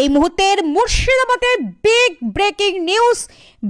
এই মুহূর্তের মুর্শিদাবাদের বিগ ব্রেকিং নিউজ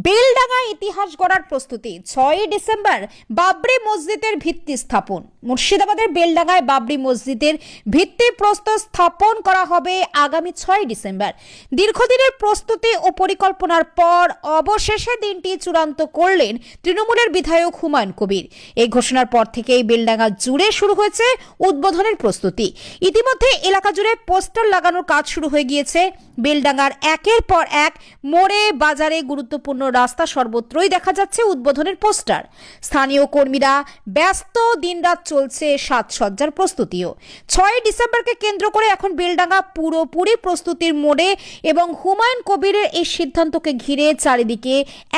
বেলডাঙ্গা ইতিহাস গড়ার প্রস্তুতি ছয়ই ডিসেম্বর বাবরি মসজিদের ভিত্তি স্থাপন। মুর্শিদাবাদের বেলডাঙ্গায় বাবরি মসজিদের ভিত্তি প্রস্তর স্থাপন করা হবে আগামী ছয় ডিসেম্বর। দীর্ঘদিনের প্রস্তুতি ও পরিকল্পনার পর অবশেষে দিনটি চূড়ান্ত করলেন তৃণমূলের বিধায়ক হুমায়ুন কবির। এই ঘোষণার পর থেকেই বেলডাঙ্গা জুড়ে শুরু হয়েছে উদ্বোধনের প্রস্তুতি। ইতিমধ্যে এলাকা জুড়ে পোস্টার লাগানোর কাজ শুরু হয়ে গিয়েছে। বেলডাঙ্গার একের পর এক মোড়ে বাজারে গুরুত্বপূর্ণ রাস্তা সর্বত্রই দেখা যাচ্ছে উদ্বোধনের পোস্টার। স্থানীয় কর্মীরা ব্যস্ত দিনরাত চলছে সাজসজ্জার প্রস্তুতিও। ছয় ডিসেম্বরকে কেন্দ্র করে এখন বেলডাঙ্গা পুরোপুরি প্রস্তুতির মোড়ে এবং হুমায়ুন কবিরের এই সিদ্ধান্তকে ঘিরে চারিদিকে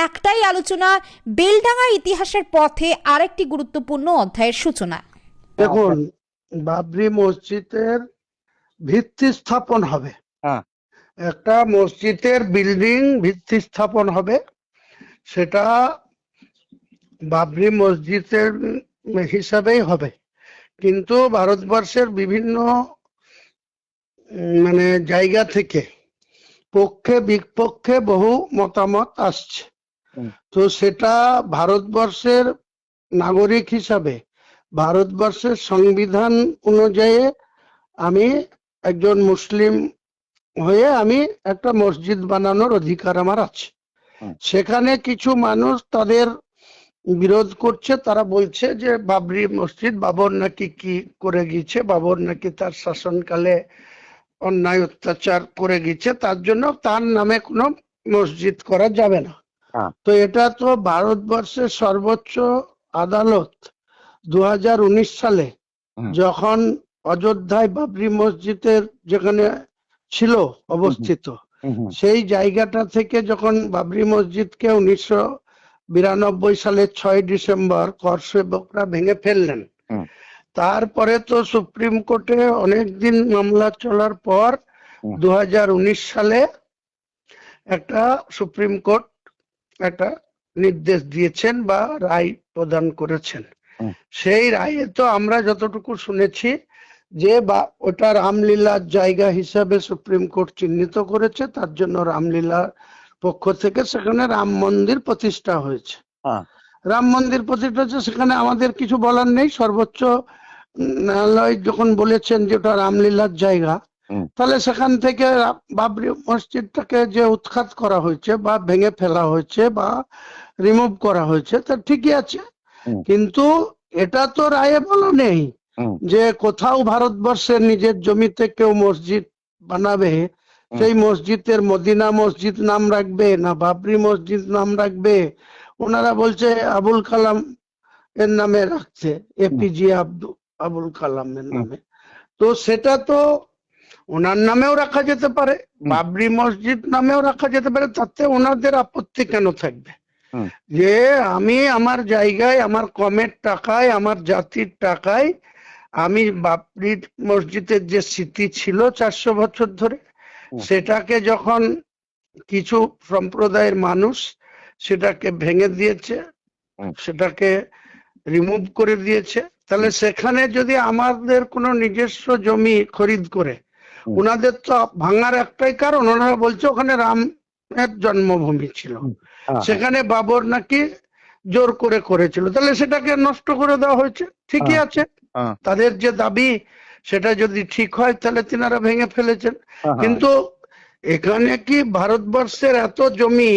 একটাই আলোচনা বেলডাঙ্গা ইতিহাসের পথে আরেকটি গুরুত্বপূর্ণ অধ্যায়ের সূচনা। দেখুন বাবরি মসজিদের ভিত্তি স্থাপন হবে। হ্যাঁ। একটা মসজিদের বিল্ডিং ভিত্তি স্থাপন হবে। সেটা বাবরি মসজিদের হিসাবেই হবে। কিন্তু ভারতবর্ষের বিভিন্ন মানে জায়গা থেকে পক্ষে বিপক্ষে বহু মতামত আসছে। তো সেটা ভারতবর্ষের নাগরিক হিসাবে ভারতবর্ষের সংবিধান অনুযায়ী আমি একজন মুসলিম হয়ে আমি একটা মসজিদ বানানোর অধিকার আমার আছে। সেখানে কিছু মানুষ তাদের বিরোধ করছে তারা বলছে যে বাবরি মসজিদ বাবর নাকি কি করে গিয়েছে বাবর নাকি তার শাসনকালে অন্যায় অত্যাচার করে গিয়েছে তার জন্য তার নামে কোনো মসজিদ করা যাবে না। হ্যাঁ। তো এটা তো ভারতবর্ষের সর্বোচ্চ আদালত দু হাজার উনিশ সালে যখন অযোধ্যায় বাবরি মসজিদের যেখানে ছিল অবস্থিত। সেই জায়গাটা থেকে যখন বাবরি মসজিদকে উনিশশো বিরানব্বই সালের ছয় ডিসেম্বর কর সেবকরা ভেঙে ফেললেন। তারপরে তো সুপ্রিম কোর্টে অনেকদিন মামলা চলার পর। দু সালে একটা সুপ্রিম কোর্ট একটা নির্দেশ দিয়েছেন বা রায় প্রদান করেছেন। সেই রায়ে তো আমরা যতটুকু শুনেছি যে বা ওটা রামলীলার জায়গা হিসাবে সুপ্রিম কোর্ট চিহ্নিত করেছে তার জন্য রামলীলার পক্ষ থেকে সেখানে রাম মন্দির প্রতিষ্ঠা হয়েছে। হ্যাঁ। রাম মন্দির প্রতিষ্ঠা হয়েছে সেখানে আমাদের কিছু বলার নেই। সর্বোচ্চ ন্যায়ালয় যখন বলেছেন যে ওটা রামলীলার জায়গা তাহলে সেখান থেকে বাবরি মসজিদটাকে যে উৎখাত করা হয়েছে বা ভেঙে ফেলা হয়েছে বা রিমুভ করা হয়েছে তা ঠিকই আছে। কিন্তু এটা তো রায়ে বলা নেই। যে কোথাও ভারতবর্ষের নিজের জমিতে কেউ মসজিদ বানাবে সেই মসজিদের মদিনা মসজিদ নাম রাখবে না বাবরি মসজিদ নাম রাখবে ওনারা বলছে আবুল কালাম এর নামে রাখছে এপিজে আব্দুল আবুল কালামের। নামে। তো সেটা তো ওনার নামেও রাখা যেতে পারে বাবরি মসজিদ নামেও রাখা যেতে পারে তাতে ওনাদের আপত্তি কেন থাকবে? যে আমি আমার জায়গায় আমার কমের টাকায় আমার জাতির টাকায় আমি বাবরি মসজিদের যে স্মৃতি ছিল চারশো বছর ধরে সেটাকে যখন কিছু সম্প্রদায়ের মানুষ সেটাকে ভেঙে দিয়েছে সেটাকে রিমুভ করে দিয়েছে তাহলে সেখানে যদি আমাদের কোনো নিজস্ব জমি খরিদ করে ওনাদের তো ভাঙার একটাই কারণ ওনারা বলছে ওখানে রামের জন্মভূমি ছিল। হ্যাঁ, সেখানে বাবর নাকি জোর করে করেছিল তাহলে সেটাকে নষ্ট করে দেওয়া হয়েছে ঠিকই হ্যাঁ। আছে। হ্যাঁ। তাদের যে দাবি সেটা যদি ঠিক হয় তাহলে তিনারা ভেঙে ফেলেছেন। হ্যাঁ, কিন্তু এখানে কি ভারতবর্ষের এত জমি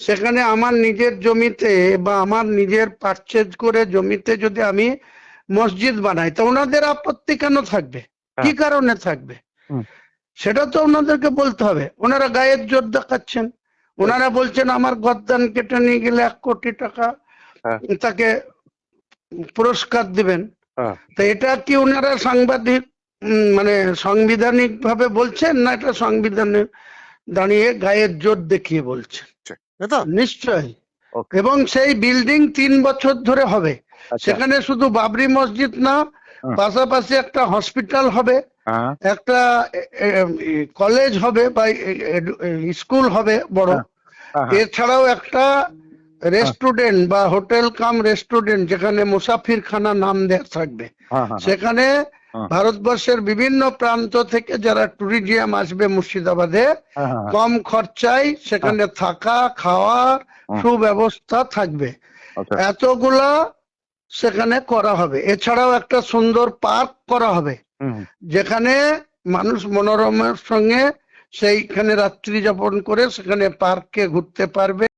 সেখানে আমার নিজের জমিতে বা আমার নিজের পারচেজ করে জমিতে যদি আমি মসজিদ বানাই তো ওনাদের আপত্তি কেন থাকবে? কি হ্যাঁ। কারণে থাকবে? সেটা তো ওনাদেরকে বলতে হবে। ওনারা গায়ের জোর দেখাচ্ছেন ওনারা বলছেন আমার গদ্দান কেটে নিয়ে গেলে এক কোটি টাকা হ্যাঁ। তাকে পুরস্কার দিবেন। হ্যাঁ। তো এটা কি ওনারা সাংবাদিক মানে সাংবিধানিক ভাবে বলছেন না এটা সংবিধানে দাঁড়িয়ে গায়ের জোর দেখিয়ে বলছেন? নিশ্চয়ই। Okay. এবং সেই বিল্ডিং তিন বছর ধরে হবে। আচ্ছা। সেখানে শুধু বাবরি মসজিদ না পাশাপাশি একটা হসপিটাল হবে হ্যাঁ। একটা কলেজ হবে বা স্কুল হবে বড়। হ্যাঁ, হ্যাঁ, এছাড়াও একটা রেস্টুরেন্ট বা হোটেল কাম রেস্টুরেন্ট যেখানে মুসাফির খানা নাম দেওয়া থাকবে। হ্যাঁ, হ্যাঁ, সেখানে হ্যাঁ। ভারতবর্ষের বিভিন্ন প্রান্ত থেকে যারা ট্যুরিজিয়াম আসবে মুর্শিদাবাদে কম খরচায় সেখানে থাকা খাওয়া সুব্যবস্থা থাকবে। আচ্ছা। এতগুলা সেখানে করা হবে। এছাড়াও একটা সুন্দর পার্ক করা হবে। যেখানে মানুষ মনোরমের সঙ্গে সেইখানে রাত্রি যাপন করে সেখানে পার্কে ঘুরতে পারবে।